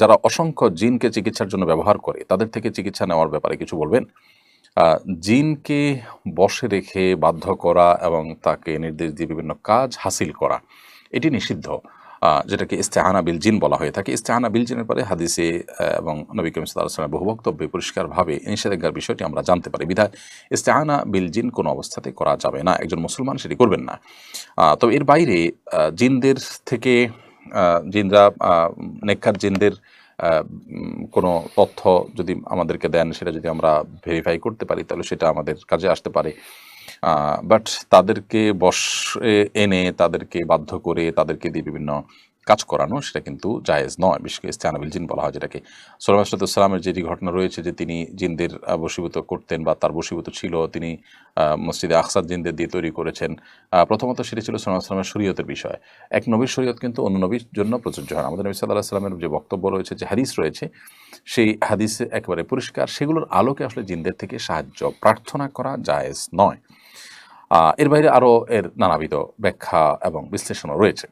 যারা অসংখ্য জিনকে চিকিৎসার জন্য ব্যবহার করে, তাদের থেকে চিকিৎসা নেওয়ার ব্যাপারে কিছু বলবেন? জিনকে বশে রেখে বাধ্য করা এবং তাকে নির্দেশ দিয়ে বিভিন্ন কাজ হাসিল করা, এটি নিষিদ্ধ। যেটাকে ইস্তেহানা বিল জিন বলা হয়ে থাকে। ইস্তেহানা বিল জিনের পরে হাদিসে এবং নবী করিম সাল্লাহ বহু বক্তব্যে পরিষ্কারভাবে নিষেধাজ্ঞার বিষয়টি আমরা জানতে পারি। বিধায় ইস্তেহানা বিল জিন কোনো অবস্থাতে করা যাবে না। একজন মুসলমান সেটি করবেন না। তবে এর বাইরে জিনদের থেকে জিনরা নেককার জিনদের কোনো তথ্য যদি আমাদেরকে দেন, সেটা যদি আমরা ভেরিফাই করতে পারি, তাহলে সেটা আমাদের কাজে আসতে পারে। বাট তাদেরকে বসে এনে তাদেরকে বাধ্য করে তাদেরকে দিয়ে বিভিন্ন কাজ করানো সেটা কিন্তু জায়েজ নয়। বিশেষ করে ইস্তেহানাবিল জিন বলা হয় যেটাকে। সোলাম সালামের যেটি ঘটনা রয়েছে যে তিনি জিনদের আহ, বশীভূত করতেন বা তার বশীভূত ছিল তিনি মসজিদে আকসাদ জিনদের দিয়ে তৈরি করেছেন। প্রথমত সেটি ছিল সোলাম সালামের শরীয়তের বিষয়। এক নবীর শরীয়ত কিন্তু অন্য নবীর জন্য প্রযোজ্য হয়। আমাদের নবী সাল্লাহ সাল্লামের যে বক্তব্য রয়েছে যে হাদিস রয়েছে সেই হাদিসে একেবারে পরিষ্কার সেগুলোর আলোকে আসলে জিনদের থেকে সাহায্য প্রার্থনা করা জায়েজ নয়। এর বাইরে আরও এর নানাবিধ ব্যাখ্যা এবং বিশ্লেষণও রয়েছে।